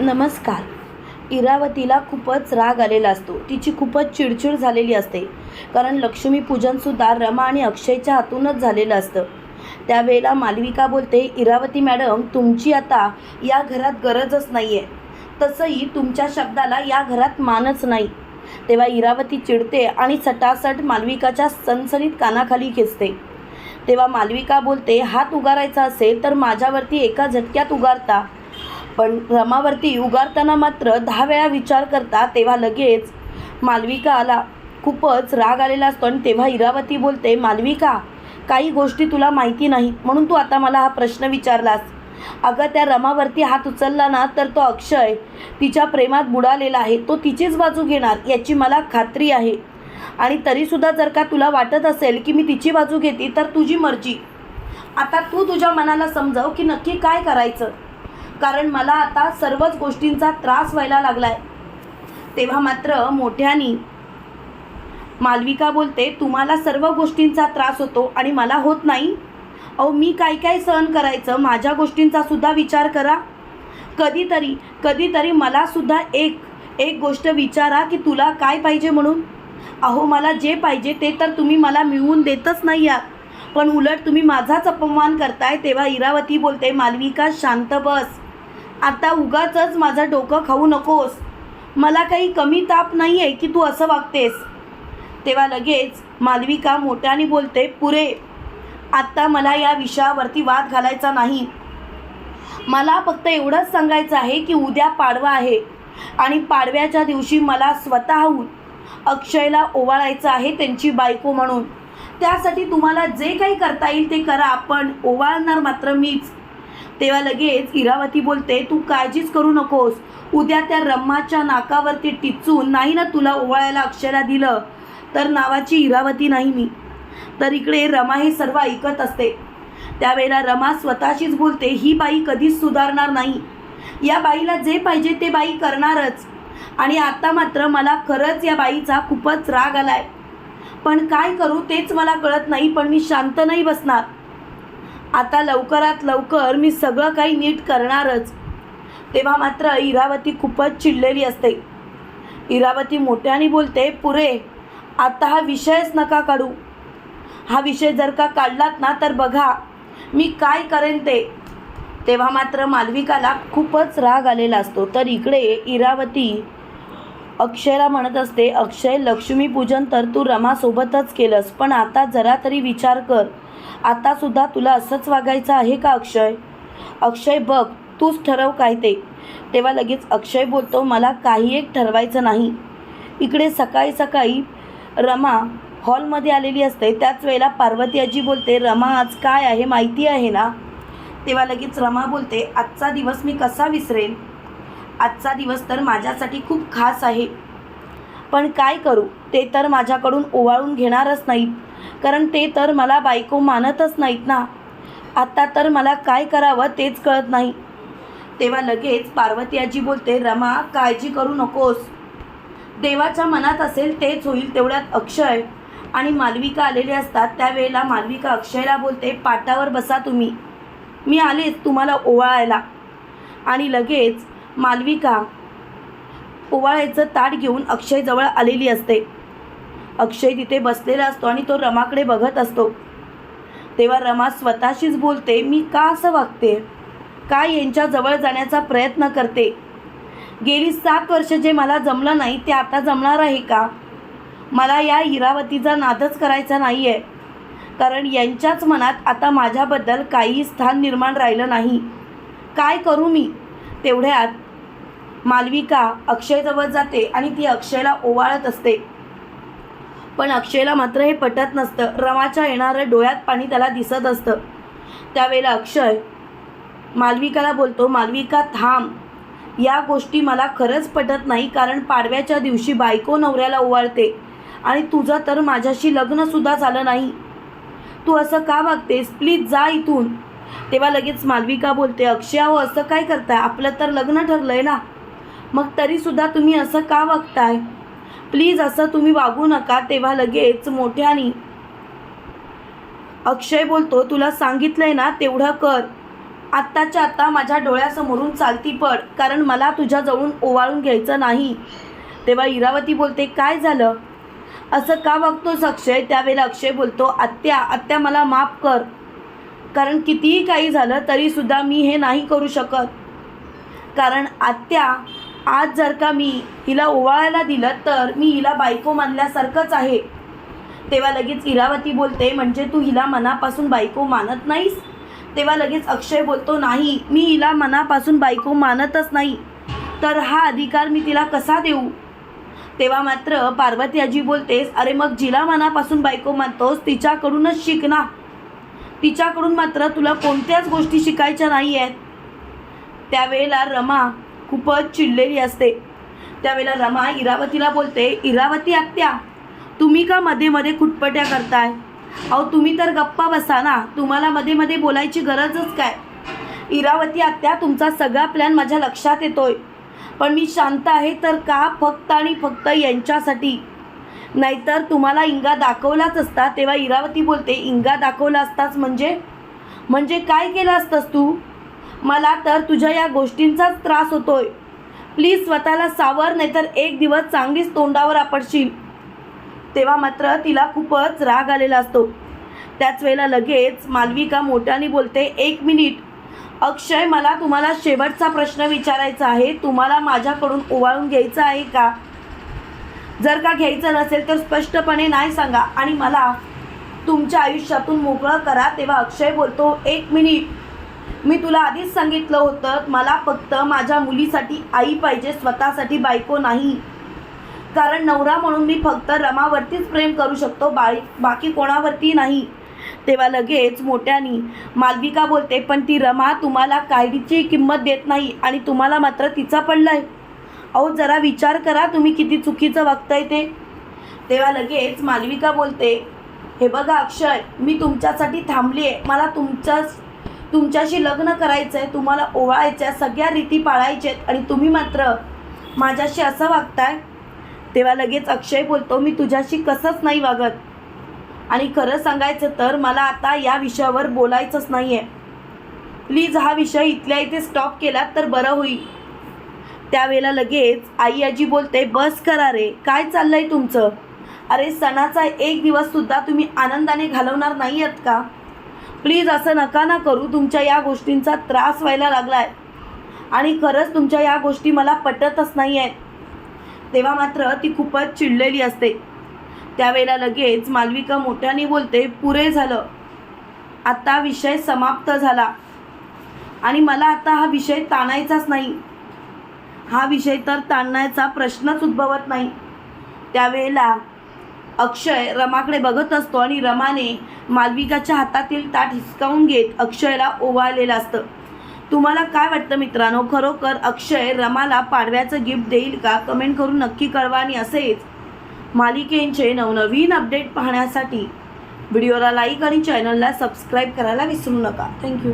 नमस्कार. इरावतीला खूपच राग आलेला असतो. तिची खूपच चिडचिड झालेली असते. कारण लक्ष्मीपूजनसुद्धा रमा आणि अक्षयच्या हातूनच झालेलं असतं. त्यावेळेला मालविका बोलते इरावती मॅडम तुमची आता या घरात गरजच नाही आहे तसंही तुमच्या शब्दाला या घरात मानच नाही. तेव्हा इरावती चिडते आणि सटासट मालविकाच्या सनसनीत कानाखाली खेचते. तेव्हा मालविका बोलते हात उगारायचा असेल तर माझ्यावरती एका झटक्यात उगारता. पण रमावरती उगारताना मात्र दहा वेळा विचार करता तेव्हा लगेच मालविकाला खूपच राग आलेला असतो आणि तेव्हा इरावती बोलते मालविका काही गोष्टी तुला माहिती नाही म्हणून तू आता मला हा प्रश्न विचारलास. अगं त्या रमावरती हात उचलला ना तर तो अक्षय तिच्या प्रेमात बुडालेला आहे. तो तिचीच बाजू घेणार याची मला खात्री आहे. आणि तरीसुद्धा जर का तुला वाटत असेल की मी तिची बाजू घेते तर तुझी मर्जी. आता तू तुझ्या मनाला समजव की नक्की काय करायचं. कारण मला आता सर्वच गोष्टींचा त्रास व्हायला लागलाय. तेव्हा मात्र मोठ्यानी मालविका बोलते तुम्हाला सर्व गोष्टींचा त्रास होतो आणि मला होत नाही. अहो मी काय काय सहन करायचं? माझ्या गोष्टींचा सुद्धा विचार करा. कधीतरी कधीतरी मला सुद्धा एक एक गोष्ट विचारा की तुला काय पाहिजे म्हणून. अहो मला जे पाहिजे ते तर तुम्ही मला मिळवून देतच नाही आहात. पण उलट तुम्ही माझाच अपमान करताय. तेव्हा इरावती बोलते मालविका शांत बस. आता उगाचच माझं डोकं खाऊ नकोस. मला काही कमी ताप नाही आहे की तू असं वागतेस. तेव्हा लगेच मालविका मोठ्याने बोलते पुरे आत्ता मला या विषयावरती वाद घालायचा नाही. मला फक्त एवढंच सांगायचं आहे की उद्या पाडवा आहे आणि पाडव्याच्या दिवशी मला स्वतःहून अक्षयला ओवाळायचं आहे त्यांची बायको म्हणून. त्यासाठी तुम्हाला जे काही करता येईल ते करा पण ओवाळणार मात्र मीच. तेव्हा लगेच इरावती बोलते तू काळजीच करू नकोस. उद्या त्या रम्माच्या नाकावरती टिचून नाही ना तुला ओवाळायला अक्षरा दिलं? तर नावाची इरावती नाही मी. तर इकडे रमा हे सर्व ऐकत असते. त्यावेळेला रमा स्वतःशीच बोलते ही बाई कधीच सुधारणार नाही. या बाईला जे पाहिजे ते बाई करणारच. आणि आता मात्र मला खरंच या बाईचा खूपच राग आलाय. पण काय करू तेच मला कळत नाही पण मी शांत नाही बसणार. आता लवकरात लवकर मी सगळं काही नीट करणारच. तेव्हा मात्र इरावती खूपच चिडलेली असते. इरावती मोठ्याने बोलते पुरे आता हा विषयच नका काढू. हा विषय जर का काढलात ना तर बघा मी काय करेन ते. तेव्हा मात्र मालविकाला खूपच राग आलेला असतो. तर इकडे इरावती अक्षयला म्हणत असते अक्षय लक्ष्मीपूजन तर तू रमासोबतच केलंस पण आता जरा तरी विचार कर. आतासुद्धा तुला असंच वागायचं आहे का अक्षय? अक्षय बघ तूच ठरव काय ते. तेव्हा लगेच अक्षय बोलतो मला काही एक ठरवायचं नाही. इकडे सकाळी सकाळी रमा हॉलमध्ये आलेली असते. त्याच वेळेला पार्वती आजी बोलते रमा आज काय आहे माहिती आहे ना? तेव्हा लगेच रमा बोलते आजचा दिवस मी कसा विसरेन? आजचा दिवस तर माझ्यासाठी खूप खास आहे. पण काय करू? ते तर माझ्याकडून ओवाळून घेणारच नाहीत. कारण ते तर मला बायको मानतच नाहीत ना. आत्ता तर मला काय करावं तेच कळत नाही. तेव्हा लगेच पार्वती आजी बोलते रमा काळजी करू नकोस. देवाच्या मनात असेल तेच होईल तेवढ्यात अक्षय. आणि मालविका आलेले असतात त्यावेळेला मालविका अक्षयला बोलते पाटावर बसा तुम्ही. मी आलेच तुम्हाला ओवाळायला. आणि लगेच मालविका पोवाळ्याचं ताट घेऊन अक्षयजवळ आलेली असते. अक्षय तिथे बसलेला असतो आणि तो रमाकडे बघत असतो. तेव्हा रमा स्वतःशीच बोलते मी का असं वागते का यांच्याजवळ जाण्याचा प्रयत्न करते? गेली सात वर्ष जे मला जमलं नाही ते आता जमणार आहे का? मला या इरावतीचा नादच करायचा नाही आहे कारण यांच्याच मनात आता माझ्याबद्दल काही स्थान निर्माण राहिलं नाही. काय करू मी? तेवढ्यात मालविका अक्षयजवळ जाते आणि ती अक्षयला ओवाळत असते. पण अक्षयला मात्र हे पटत नसतं. रमाच्या येणाऱ्या डोळ्यात पाणी त्याला दिसत असतं. त्यावेळेला अक्षय मालविकाला बोलतो मालविका थांब. या गोष्टी मला खरंच पटत नाही कारण पाडव्याच्या दिवशी बायको नवऱ्याला ओवाळते आणि तुझं तर माझ्याशी लग्नसुद्धा झालं नाही. तू असं का वागतेस? प्लीज जा इथून. तेव्हा लगेच मालविका बोलते अक्षय अहो असं काय करताय? आपलं तर लग्न ठरलं आहे ना. मग तरीसुद्धा तुम्ही असं का वागताय? प्लीज असं तुम्ही वागू नका तेव्हा लगेच मोठ्याने अक्षय बोलतो तुला सांगितलंय ना तेवढं कर. आत्ताच्या आत्ता माझ्या डोळ्यासमोरून चालती पड कारण मला तुझ्याजवळून ओवाळून घ्यायचं नाही. तेव्हा इरावती बोलते काय झालं? असं का वागतोस अक्षय? त्यावेळेला अक्षय बोलतो आत्या आत्या मला माफ कर. कारण कितीही काही झालं तरीसुद्धा मी हे नाही करू शकत. कारण आत्या आज जर का मी हिला ओवाळायला दिलं तर मी हिला बायको मानल्यासारखंच आहे. तेव्हा लगेच इरावती बोलते म्हणजे तू हिला मनापासून बायको मानत नाहीस? तेव्हा लगेच अक्षय बोलतो नाही मी हिला मनापासून बायको मानतच नाही. तर हा अधिकार मी तिला कसा देऊ? तेव्हा मात्र पार्वती आजी बोलतेस अरे मग जिला मनापासून बायको मानतोस तिच्याकडूनच शिक ना. तिच्याकडून मात्र तुला कोणत्याच गोष्टी शिकायच्या नाही आहेत त्यावेळेला रमा खूपच चिडलेली असते. त्यावेळेला रमा इरावतीला बोलते इरावती आत्या तुम्ही का मध्ये मध्ये खुटपट्या करताय? अहो तुम्ही तर गप्पा बसा ना तुम्हाला मध्ये मध्ये बोलायची गरजच काय? इरावती आत्या तुमचा सगळा प्लॅन माझ्या लक्षात येतोय. पण मी शांत आहे तर का फक्त आणि फक्त यांच्यासाठी? नाहीतर तुम्हाला इंगा दाखवलाच असता तेव्हा इरावती बोलते इंगा दाखवला असताच म्हणजे? म्हणजे काय केलं असतंस तू? मला तर तुझ्या या गोष्टींचाच त्रास होतोय. प्लीज स्वतःला सावर नाहीतर एक दिवस चांगलीच तोंडावर आपडशील. तेव्हा मात्र तिला खूपच राग आलेला असतो. त्याच वेळेला लगेच मालविका मोठ्याने बोलते एक मिनिट. अक्षय मला तुम्हाला शेवटचा प्रश्न विचारायचा आहे. तुम्हाला माझ्याकडून ओवाळून घ्यायचं आहे का? जर का घ्यायचं नसेल तर स्पष्टपणे नाही सांगा. आणि मला तुमच्या आयुष्यातून मोकळं करा. तेव्हा अक्षय बोलतो एक मिनिट. मी तुला आधीच सांगितलं होतं मला फक्त माझ्या मुलीसाठी आई पाहिजे स्वतःसाठी बायको नाही. कारण नवरा म्हणून मी फक्त रमावरतीच प्रेम करू शकतो बाई बाकी कोणावरती नाही. तेव्हा लगेच मोठ्यानी मालविका बोलते पण ती रमा तुम्हाला काहीची किंमत देत नाही आणि तुम्हाला मात्र तिचा पडलाय. अहो जरा विचार करा तुम्ही किती चुकीचं वागताय ते. तेव्हा लगेच मालविका बोलते हे बघा अक्षय मी तुमच्यासाठी थांबली आहे मला तुमच्या तुमच्याशी लग्न करायचं आहे तुम्हाला ओवाळायचं आहे सगळ्या रीती पाळायच्या आहेत आणि तुम्ही मात्र माझ्याशी असं वागताय तेव्हा लगेच अक्षय बोलतो मी तुझ्याशी कसंच नाही वागत. आणि खरं सांगायचं तर मला आता या विषयावर बोलायचंच नाही आहे प्लीज हा विषय इथल्या इथे स्टॉप केला तर बरं होईल. त्यावेळेला लगेच आई आजी बोलते बस करा रे काय चाललंय तुमचं? अरे सणाचा एक दिवससुद्धा तुम्ही आनंदाने घालवणार नाही आहेत का? प्लीज असं नका ना करू. तुमच्या या गोष्टींचा त्रास व्हायला लागलाय. आणि खरंच तुमच्या या गोष्टी मला पटतच नाही आहेत तेव्हा मात्र ती खूपच चिडलेली असते. त्यावेळेला लगेच मालविका मोठ्याने बोलते पुरे झालं. आता विषय समाप्त झाला. आणि मला आता हा विषय ताणायचाच नाही. हा विषय तर ताणण्याचा प्रश्नच उद्भवत नाही. त्यावेळेला अक्षय रमाकडे बघत असतो आणि रमाने मालविकाच्या हातातील ताट हिसकावून घेत अक्षयला ओवाळलेलं असतं. तुम्हाला काय वाटतं मित्रांनो? खरोखर अक्षय रमाला पाडव्याचं गिफ्ट देईल का? कमेंट करून नक्की कळवा आणि असेच मालिकेंचे नवनवीन अपडेट पाहण्यासाठी व्हिडिओला लाईक आणि चॅनलला सबस्क्राईब करायला विसरू नका. थँक्यू.